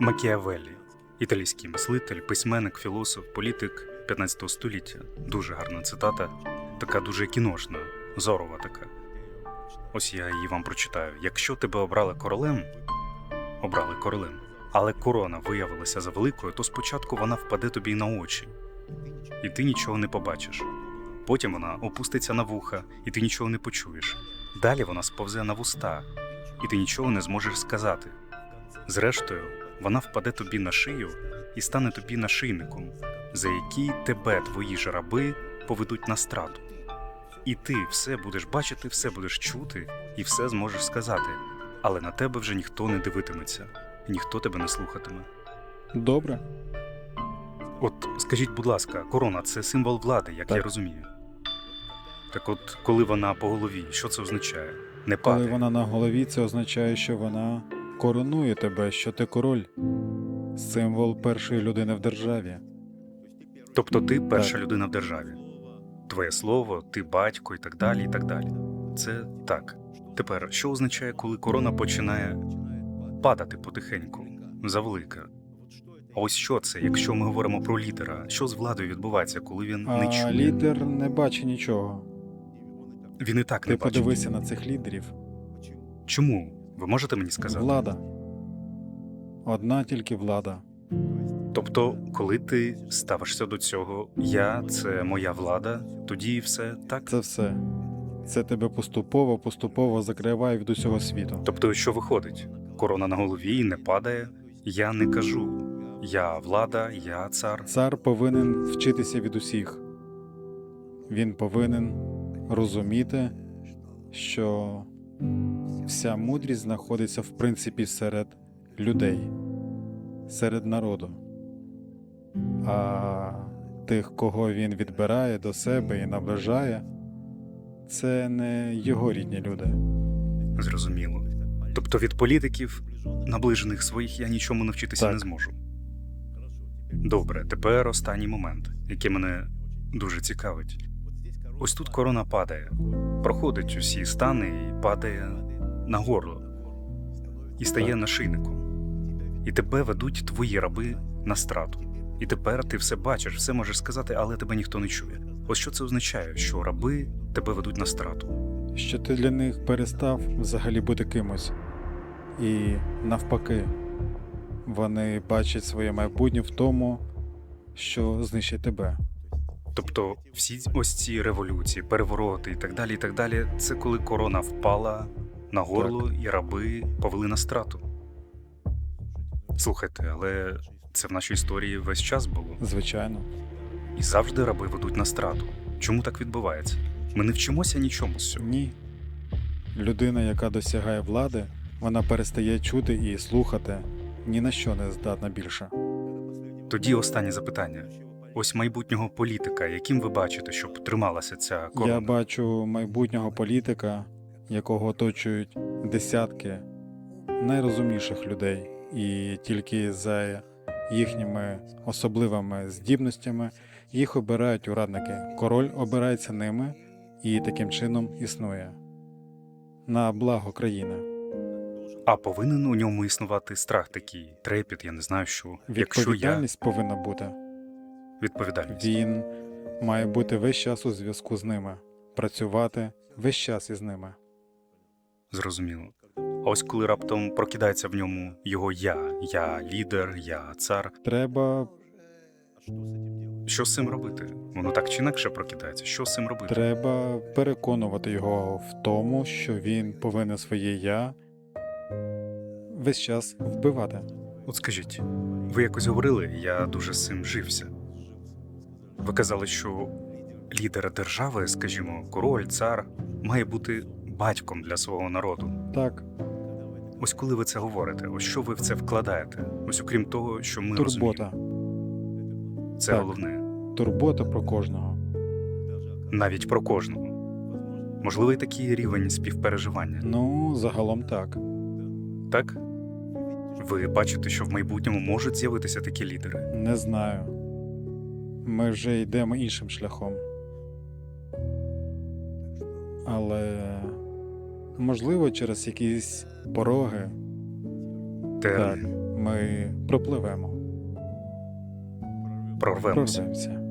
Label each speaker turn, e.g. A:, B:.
A: Макіавеллі, італійський мислитель, письменник, філософ, політик 15 століття. Дуже гарна цитата, така дуже кіношна, зорова така. Ось я її вам прочитаю. Якщо тебе обрали королем, обрали королем, але корона виявилася за великою, то спочатку вона впаде тобі на очі, і ти нічого не побачиш. Потім вона опуститься на вуха, і ти нічого не почуєш. Далі вона сповзе на вуста, і ти нічого не зможеш сказати. Зрештою, вона впаде тобі на шию і стане тобі нашийником, за який тебе твої ж раби поведуть на страту. І ти все будеш бачити, все будеш чути і все зможеш сказати, але на тебе вже ніхто не дивитиметься, і ніхто тебе не слухатиме.
B: Добре.
A: От скажіть, будь ласка, корона це символ влади, як
B: Так.
A: я розумію. Так от, коли вона по голові, що це означає? Не
B: Коли вона на голові, це означає, що вона коронує тебе, що ти король. Символ першої людини в державі.
A: Тобто ти перша
B: Так.
A: людина в державі. Твоє слово, ти батько і так далі, і так далі. Це так. Тепер, що означає, коли корона починає падати потихеньку, завелика? А ось що це, якщо ми говоримо про лідера? Що з владою відбувається, коли він не
B: А
A: чує?
B: лідер не бачить нічого.
A: Він і так
B: Ти
A: не бачить.
B: подивися на цих лідерів.
A: Чому? Ви можете мені сказати?
B: Влада. Одна тільки влада.
A: Тобто, коли ти ставишся до цього, я це моя влада, тоді все так.
B: Це все. Це тебе поступово, поступово закриває від усього світу.
A: Тобто, що виходить? Корона на голові не падає. Я не кажу. Я влада, я цар.
B: Цар повинен вчитися від усіх. Він повинен розуміти, що вся мудрість знаходиться в принципі серед людей, серед народу. А тих, кого він відбирає до себе і наближає, це не його рідні люди.
A: Зрозуміло. Тобто від політиків, наближених своїх, я нічому навчитися
B: Так.
A: не зможу. Добре, тепер останній момент, який мене дуже цікавить. Ось тут корона падає, проходить усі стани і падає на горло, і стає нашийником. І тебе ведуть твої раби на страту. І тепер ти все бачиш, все можеш сказати, але тебе ніхто не чує. Ось що це означає, що раби тебе ведуть на страту.
B: що ти для них перестав взагалі бути кимось. І навпаки, вони бачать своє майбутнє в тому, що знищить тебе.
A: Тобто всі ось ці революції, перевороти і так далі, і так далі, це коли корона впала на горло і раби повели на страту. Слухайте, але це в нашій історії весь час було.
B: Звичайно,
A: І завжди раби ведуть на страту. Чому так відбувається? Ми не вчимося нічому з цього.
B: ні. Людина, яка досягає влади, вона перестає чути і слухати, ні на що не здатна більше.
A: Тоді останнє запитання. Ось майбутнього політика, яким ви бачите, щоб трималася ця корона?
B: Я бачу майбутнього політика, якого оточують десятки найрозумніших людей, і тільки за їхніми особливими здібностями їх обирають урадники. Король обирається ними і таким чином існує на благо країни.
A: А повинен у ньому існувати страх такий, трепіт, я не знаю що. Якщо я
B: повинна бути.
A: відповідальність.
B: Він має бути весь час у зв'язку з ними, працювати весь час із ними.
A: Зрозуміло. А ось коли раптом прокидається в ньому його я, я лідер, я цар.
B: Треба
A: Що з цим робити? Воно так чи інакше прокидається. Що з цим робити?
B: Треба переконувати його в тому, що він повинен своє я весь час вбивати.
A: От скажіть, ви якось говорили, я дуже з цим жився. Ви казали, що лідер держави, скажімо, король, цар, має бути батьком для свого народу.
B: Так,
A: Ось коли ви це говорите, ось що ви в це вкладаєте? Ось окрім того, що ми розуміємо.
B: турбота.
A: Це
B: Так.
A: головне.
B: Турбота про кожного.
A: навіть про кожного. Можливий такий рівень співпереживання,
B: Ну, загалом так.
A: так? Ви бачите, що в майбутньому можуть з'явитися такі лідери.
B: Не знаю. Ми вже йдемо іншим шляхом. Але можливо, через якісь пороги,
A: те Ми
B: Ми пропливемо,
A: прорвемося.
B: прорвемося.